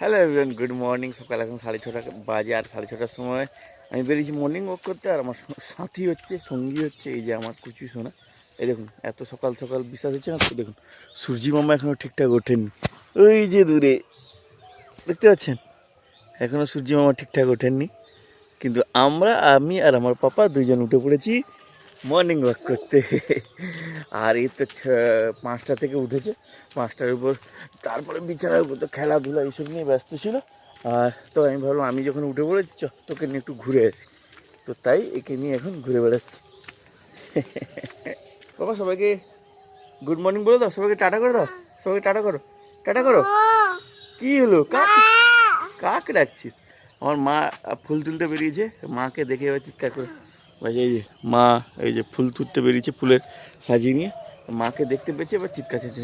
Hello everyone good morning সকাল এখন সাড়ে ছটা বাজে আর সাড়ে ছটার সময় আমি বেরিয়েছি মর্নিং ওয়াক করতে আর আমার সাথী হচ্ছে, সঙ্গী হচ্ছে, এই যে আমার কুচি সোনা। এই দেখুন, এত সকাল সকাল বিশ্বাস হচ্ছে না? দেখুন, সূর্যি মামা এখনও ঠিকঠাক ওঠেননি ওই যে দূরে, দেখতে পাচ্ছেন? এখনও সূর্যি মামা ঠিকঠাক ওঠেননি। কিন্তু আমরা, আমি আর আমার পাপা দুইজন উঠে পড়েছি মর্নিং ওয়াক করতে। আর এই তো পাঁচটা থেকে উঠেছে। পাঁচটার উপর, তারপরে বিছানার উপর তো খেলাধুলা এইসব নিয়ে ব্যস্ত ছিল। আর তো আমি ভাবলাম, আমি যখন উঠে পড়েছি, চ, তোকে নিয়ে একটু ঘুরে আসি। তো তাই একে নিয়ে এখন ঘুরে বেড়াচ্ছি। বাবা, সবাইকে গুড মর্নিং বলে দাও। সবাইকে টাটা করে দাও। সবাইকে টাটা করো। টাটা করো। কি হলো? কাক কাক ডাকছিস? আমার মা, ফুল তুলতে বেরিয়েছে। মাকে দেখে এবার চিৎকার করে এই যে মা, এই যে ফুল তুলতে বেরিয়েছে ফুলের সাজিয়ে নিয়ে। মাকে দেখতে পেয়েছে, এবার চিৎকার করছে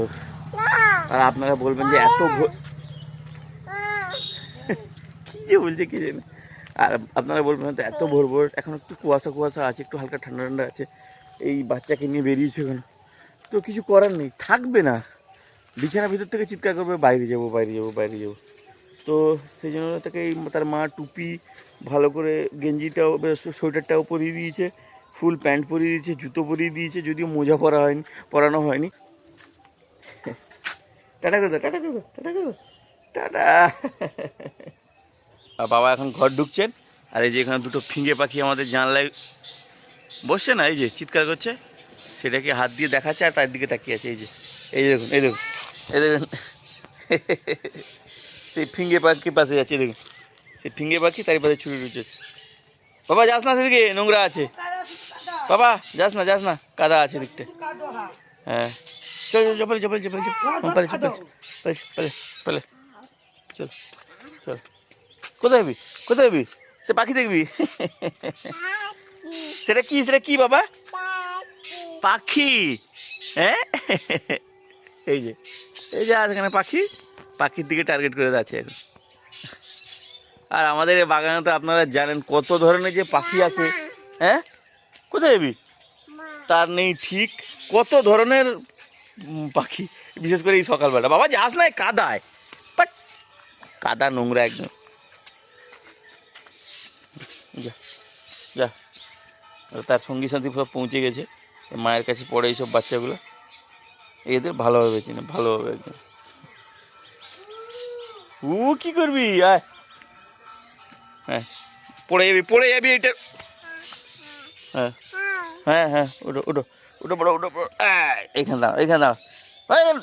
উফ। আর আপনারা বলবেন যে এত কি যে বলছে কি জানি। আর আপনারা বলবেন তো এত ভোর ভোর, এখন একটু কুয়াশা কুয়াশা আছে, একটু হালকা ঠান্ডা ঠান্ডা আছে। এই বাচ্চাকে নিয়ে বেরিয়েছে এখন। তো কিছু করার নেই, থাকবে না। বিছানার ভিতর থেকে চিৎকার করবে, বাইরে যাব বাইরে যাব বাইরে যাব। তো সেই জন্য তাকে এই তার মা টুপি ভালো করে গেঞ্জিটাও সোয়েটারটাও পরিয়ে দিয়েছে, ফুল প্যান্ট পরিয়ে দিয়েছে, জুতো পরিয়ে দিয়েছে, যদিও মোজা পরা হয়নি, পরানো হয়নি। টাটা করে দাও টাটা করে দাও টাটা করে দাও টাটা। বাবা এখন ঘর ঢুকছেন, আর এই যে এখানে দুটো ফিঙে পাখি আমাদের জানলায় বসছে না, এই যে চিৎকার করছে, সেটাকে হাত দিয়ে দেখাচ্ছে আর তার দিকে তাকিয়ে আছে, এই যে, এই দেখুন এই দেখুন এই দেখুন। সেই ফিঙ্গে পাখি পাশে যাচ্ছে, দেখুন। সেই ফিঙ্গে পাখি তার পাশে ছুটি ছুটি যাচ্ছে। বাবা, যাস না সেদিকে, নোংরা আছে। বাবা, যাস না যাস না, কাদা আছে দিকটা হ্যাঁ। চল চল চল চল চল চল। চল পালে চল পালে পালে পালে চল চল। কোথায় যাবি কোথায় যাবি সে পাখি দেখবি? সেটা কি? সেটা কি বাবা? পাখি। হ্যাঁ? এই যে এই যে আছে এখানে পাখি। পাখির দিকে টার্গেট করে আছে এখন। আর আমাদের এই বাগানে তো আপনারা জানেন কত ধরনের যে পাখি আছে হ্যাঁ? কোথায় যাবি? তার নেই ঠিক কত ধরনের পাখি, বিশেষ করে এই সকালবেলা। বাবা, যাস না কাদায়। বাট কাদা নোংরা একদম। যা যা। তার সঙ্গী সাথী সব পৌঁছে গেছে। মায়ের কাছে পড়ে এইসব বাচ্চাগুলো। এদের ভালোভাবে চিনে ভালোভাবে একদম। ও, কি করবি? আয়। হ্যাঁ পড়ে যাবি পড়ে যাবি এটা হ্যাঁ। হ্যাঁ হ্যাঁ ওটো ওটো ওটো পড়ো ওটো পড়ো। এখানে দাঁড়াও এখানে দাঁড়াও।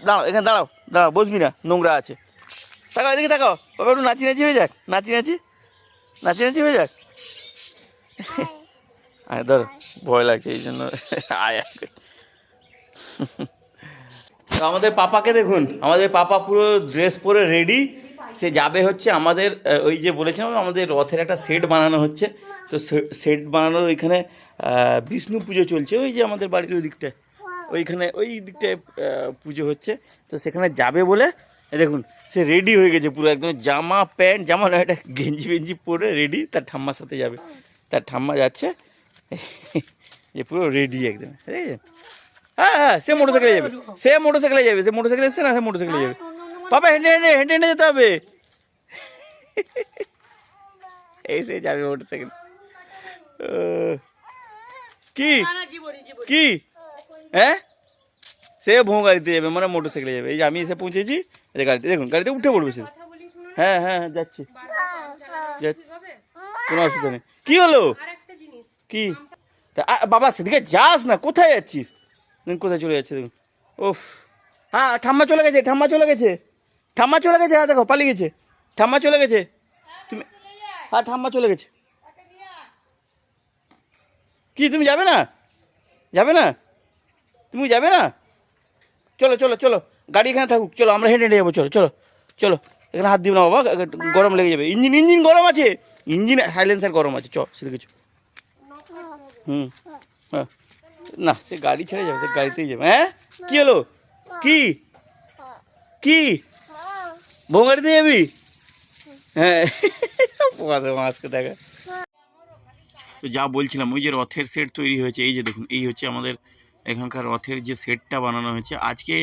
দাঁড়াও, এখানে দাঁড়াও দাঁড়াও, বসবি না, নোংরা আছে। তাকাও, এদিকে তাকাও। বাবা, একটু নাচি নাচি হয়ে যাক, নাচি নাচি। নাচি নাচি হয়ে যাক। আয়, ধর, ভয় লাগছে এই জন্য। আয়। তো আমাদের পাপাকে দেখুন, আমাদের পাপা পুরো ড্রেস পরে রেডি সে যাবে হচ্ছে আমাদের ওই যে বলেছিলাম আমাদের রথের একটা সেট বানানো হচ্ছে। তো সেট বানানোর ওইখানে বিষ্ণু পুজো চলছে। ওই যে আমাদের বাড়ির ওই দিকটায়। ওইখানে, ওই দিকটায় পুজো হচ্ছে। তো সেখানে যাবে বলে দেখুন, সে রেডি হয়ে গেছে পুরো একদম। জামা, প্যান্ট, জামা না একটা গেঞ্জি ফেঞ্জি পরে রেডি তার ঠাম্মার সাথে যাবে। তার ঠাম্মা যাচ্ছে যে পুরো রেডি একদম। ঠিক আছে হ্যাঁ হ্যাঁ সে মোটর সাইকেলে যাবে। সে মোটর সাইকেলে যাবে। সে মোটর সাইকেলে এসছে না, সে মোটর সাইকেলে যাবে। বাবা হেঁটে হেঁটে হেঁটে হেঁটে যেতে হবে। এই সে যাবে মোটর সাইকেল কি? কি? হ্যাঁ? সে ভোঁ গাড়িতে যাবে মানে মোটর সাইকেলে যাবে। এই যে আমি এসে পৌঁছেছি এই গাড়িতে দেখুন গাড়িতে উঠে পড়বে সে। হ্যাঁ হ্যাঁ হ্যাঁ যাচ্ছি। যাচ্ছি। কোনো অসুবিধা নেই। কি হলো? কি? তা, বাবা সেদিকে যাস না কোথায় যাচ্ছিস? কোথায় চলে যাচ্ছে দেখুন। ওফ হ্যাঁ ঠাম্মা চলে গেছে ঠাম্মা চলে গেছে। ঠাম্মা চলে গেছে হ্যাঁ দেখো পালিয়ে গেছে। ঠাম্মা চলে গেছে। তুমি হ্যাঁ ঠাম্মা চলে গেছে। কি তুমি যাবে না? যাবে না? তুমি যাবে না? চলো চলো চলো গাড়ি এখানে থাকুক। চলো আমরা হেঁটে হেঁটে যাব চলো চলো চলো এখানে হাত দিব না বাবা গরম লেগে যাবে। ইঞ্জিন ইঞ্জিন গরম আছে। ইঞ্জিন সাইলেন্সার গরম আছে চ সেদিকে কিছু হুম হ্যাঁ। না সে গাড়ি ছেড়ে যাবে সে গাড়িতেই যাবে। হ্যাঁ? কী হলো? কি? কি? বউ গাড়িতে যাবি? হ্যাঁ। তো যা বলছিলাম, ওই যে রথের সেট তৈরি হয়েছে, এই যে দেখুন, এই হচ্ছে আমাদের এখানকার রথের যে সেটটা বানানো হয়েছে। আজকে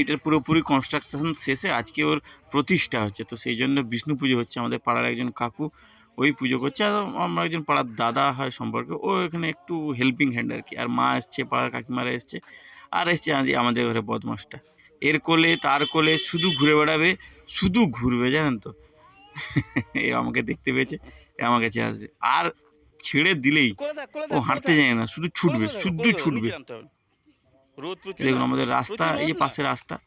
এটার পুরোপুরি কনস্ট্রাকশন শেষে আজকে ওর প্রতিষ্ঠা হচ্ছে। তো সেই জন্য বিষ্ণু পুজো হচ্ছে, আমাদের পাড়ার একজন কাকু ওই পুজো করছে, আর আমরা একজন পাড়ার দাদা হয় সম্পর্কে, ও এখানে একটু হেল্পিং হ্যান্ড আর কি। আর মা এসছে, পাড়ার কাকিমারা এসছে, আর এসছে আজ আমাদের ঘরে বদমাসটা। এর কোলে তার কোলে শুধু ঘুরে বেড়াবে শুধু ঘুরবে জানেন তো? এ আমাকে দেখতে পেয়েছে এ আমার কাছে আসবে। আর ছেড়ে দিলেই ও হাঁটতে যায় না শুধু ছুটবে শুধু ছুটবে। দেখুন আমাদের রাস্তা এই যে পাশে রাস্তা।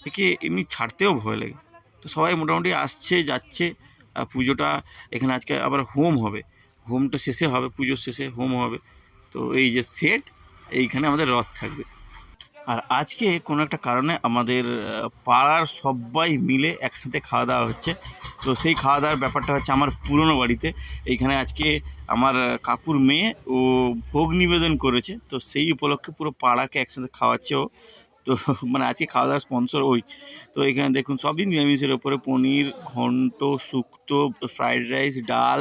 একে এমনি ছাড়তেও ভয় লাগে। তো সবাই মোটামুটি আসছে যাচ্ছে আর পুজোটা এখানে আজকে আবার হোম হবে। হোমটা শেষে হবে পুজোর শেষে হোম হবে। তো এই যে সেট এইখানে আমাদের রথ থাকবে। আর আজকে কোনো একটা কারণে আমাদের পাড়ার সবাই মিলে একসাথে খাওয়া দাওয়া হচ্ছে। তো সেই খাওয়া দাওয়ার ব্যাপারটা হচ্ছে আমার পুরনো বাড়িতে। এইখানে আজকে আমার কাকুর মেয়ে ও ভোগ নিবেদন করেছে। তো সেই উপলক্ষে পুরো পাড়াকে একসাথে খাওয়াচ্ছে ও। তো মানে আজকে খাওয়া দাওয়ার স্পন্সর ওই। তো এখানে দেখুন, সবই নিরামিষের ওপরে। পনির, ঘন্ট, শুক্তো ফ্রাইড রাইস ডাল,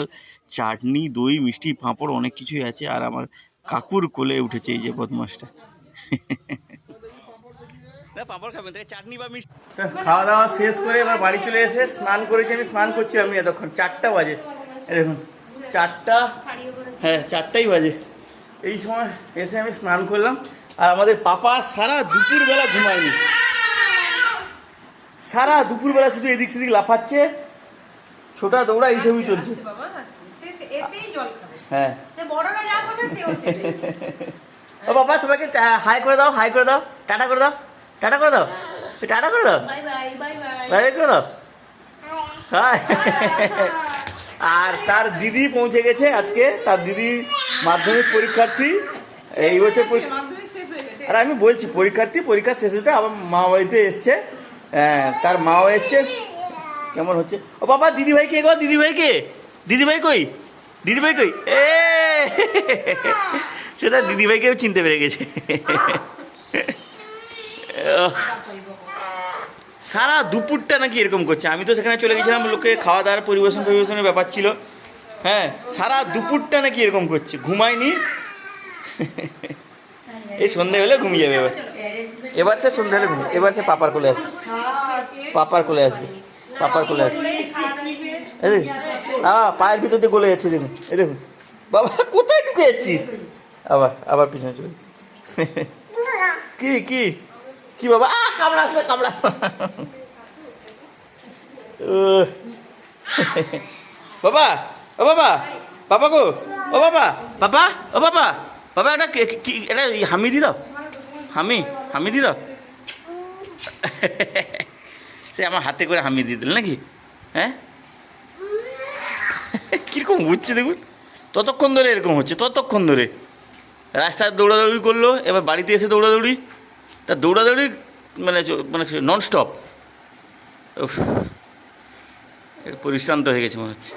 চাটনি, দই, মিষ্টি, পাঁপড়, অনেক কিছুই আছে। আর আমার কাকুর কোলে উঠেছে এই যে বদমাসটা না পাঁপড় খাবেন তাকে চাটনি বা মিষ্টি খাওয়া দাওয়া শেষ করে এবার বাড়ি চলে এসে স্নান করেছি আমি স্নান করছিলাম আমি এতক্ষণ চারটা বাজে দেখুন চারটা হ্যাঁ চারটাই বাজে এই সময় এসে আমি স্নান করলাম আর আমাদের পাপা সারা দুপুরবেলা ঘুমায়নি সারা দুপুরবেলা শুধু এদিক সেদিক লাফাচ্ছে ছোটা দৌড়া এইসবই চলছে আস্তে বাবা, আস্তে। সে- সে এতেই জল খাবে। হ্যাঁ সে বড়রা যা করবে, সেও সেটাই। ও বাবা সবাইকে হাই করে দাও হাই করে দাও টাটা করে দাও টাটা করে দাও। টাটা করে দাও। বাই করে দাও। আর তার দিদি পৌঁছে গেছে আজকে। তার দিদি মাধ্যমিক পরীক্ষার্থী। এই বছর। আর আমি বলছি পরীক্ষার্থী পরীক্ষা শেষ হতে আবার মা বাড়িতে এসছে। হ্যাঁ, তার মাও এসছে। কেমন হচ্ছে? ও বাবা দিদি ভাই কে গো? দিদি ভাই কে? দিদি ভাই কই? দিদি ভাই কই? এ সেটা দিদি ভাইকেও চিনতে পেরে গেছে। সারা দুপুরটা নাকি এরকম করছে? আমি তো সেখানে চলে গেছিলাম লোকে খাওয়া দাওয়ার পরিবেশন পরিবেশনের ব্যাপার ছিল। হ্যাঁ সারা দুপুরটা নাকি এরকম করছে? ঘুমায়নি? এই সন্ধে হলে ঘুমিয়ে যাবে এবার। এবার সে সন্ধে হলে ঘুমিয়ে এবার সে পাপার কোলে আসবে। পাপার কোলে আসবে। পাপার কোলে আসবে। এই দেখুন। পায়ের ভিতর দিয়ে গলে যাচ্ছে দেখুন। এই দেখুন। বাবা কোথায় ঢুকে যাচ্ছিস? আবার আবার পিছনে চলে যাচ্ছে কি কি? কি বাবা? আ কামড়া আসবে, কামড়া। বাবা, ও বাবা বাবা গো, ও বাবা বাবা, ও বাবা বাবা, এটা কি এটা হামি দি দাও। হামি হামি দি দাও। সে আমার হাতে করে হামি দিয়ে দিল নাকি? হ্যাঁ? কীরকম ঘুরছে দেখুন। ততক্ষণ ধরে এরকম হচ্ছে, ততক্ষণ ধরে। রাস্তায় দৌড়াদৌড়ি করল, এবার বাড়িতে এসে দৌড়াদৌড়ি। তা দৌড়াদৌড়ি মানে মানে নন স্টপ পরিশ্রান্ত হয়ে গেছে মনে হচ্ছে।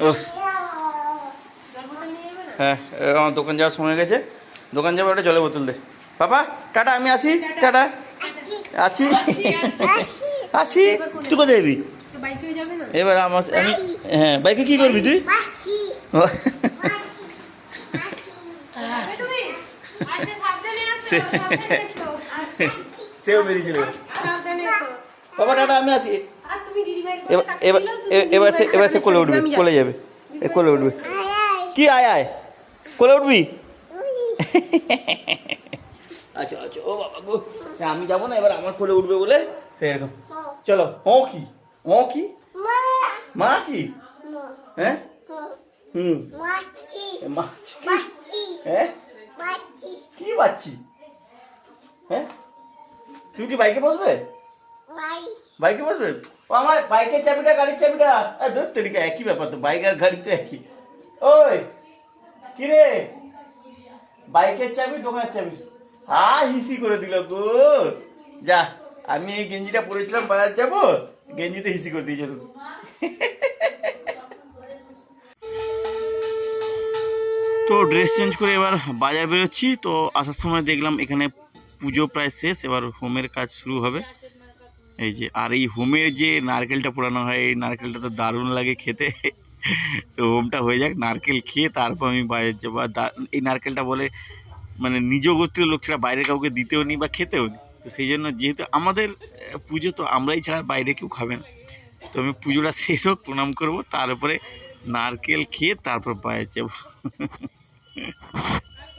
জল? হ্যাঁ আমার দোকান যাওয়ার সময় গেছে। দোকান যাব একটা জলের বোতল দে। বাবা টাটা আমি আসি। টাটা। আছি আসি। তুই কোথায় যাবি? এবার আমার আমি হ্যাঁ বাইকে কি করবি তুই যাবে তুমি? আচ্ছা, সাবধানে আসো, সে- সাবধানে এসো। সেও বেরিয়ে চলে বাবা টাটা আমি আসি কথা এবার এবার সে এবার সে কোলে উঠবে কোলে যাবে এ কোলে উঠবে কি আয় আয় কোলে উঠবি আচ্ছা আচ্ছা ও বাবা গো সে আমি যাব না এবার আমার কোলে উঠবে বলে সে এরকম চলো ও কি ও কি মা কি হ্যাঁ হুম মাছ কি? হ্যাঁ কি বাচ্চি হ্যাঁ? তুমি কি বাইকে বসবে? বাইকে বসবে? ও আমার বাইকের চাবিটা গাড়ির চাবিটা। ধর তরিকা একই ব্যাপার তো বাইক আর গাড়ি তো একই। ওই কি রে? বাইকের চাবি দোকানের চাবি। হা হিসি করে দিল গো। যা আমি এই গেঞ্জিটা পরেছিলাম বাজার যাব। গেঞ্জিতে হিসি করে দিয়েছে তো তো ড্রেস চেঞ্জ করে এবার বাজার বেরোচ্ছি। তো আসার সময় দেখলাম এখানে পুজো প্রায় শেষ, এবার হোমের কাজ শুরু হবে। এই যে, আর এই হোমের যে নারকেলটা পোড়ানো হয়, এই নারকেলটা তো দারুণ লাগে খেতে। তো হোমটা হয়ে যাক, নারকেল খেয়ে তারপর আমি বাইরে যাব। আর এই নারকেলটা বলে মানে নিজ গোত্রের লোক ছাড়া বাইরে কাউকে দিতেও নি বা খেতেও নি। তো সেই জন্য যেহেতু আমাদের পুজো তো আমরাই ছাড়া বাইরে কেউ খাবে না। তো আমি পুজোটা শেষ হোক, প্রণাম করব তারপরে নারকেল খেয়ে তারপর বাইরে যাব।